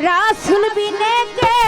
রাসুল বিনে কে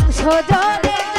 মাংস ঝরে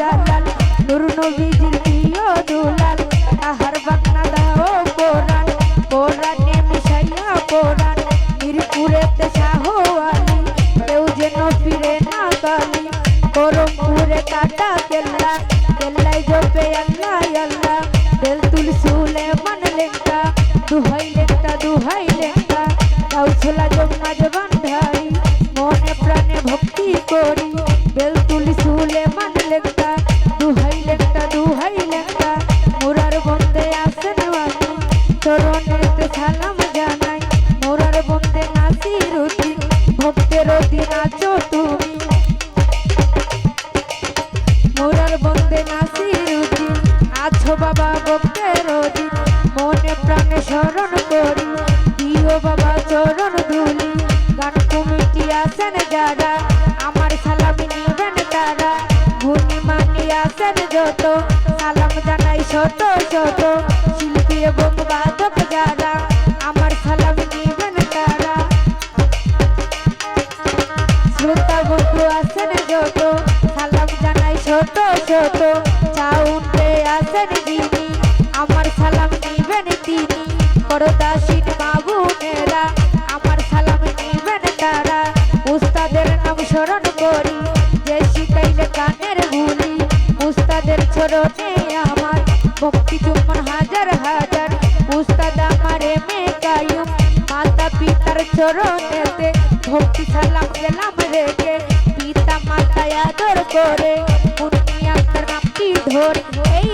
জালাল, নুর নবীজির প্রিয় দুলাল আহার বাকনা দাও কোরআন, কোরআনে মিশাইয়া কোরআন, মিরপুরেতে শাহ আলী, কেউ যেন ফিরে না গালি করমপুরে কাটা কেল্লা কেল্লাই জপে আল্লাহ আল্লাহ। বেলতুল সুলে মান লেখা, দুহাই লেখা দুহাই লেখা। কাউছলা জম্মা জবান ধারি মনে প্রাণে ভক্তি করি। সালাম জানাই শত শত শিল্পী এবং বাদক যারা, আমার সালাম নিবেন তারা। শ্রোতা বন্ধু আসেন যত, সালাম জানাই ছোট ছোট। চাউন্ডে আসেন যিনি চরণে আমার ভক্তি চুম্বন হাজার হাজার। উস্তাদ আমারে মে কায়ুম, মাতা পিতার চরণেতে ভক্তি সালাম গেলাম রেখে পিতা মাতা আদর করে পুণ্যাত্মার নামটি ধরে, এই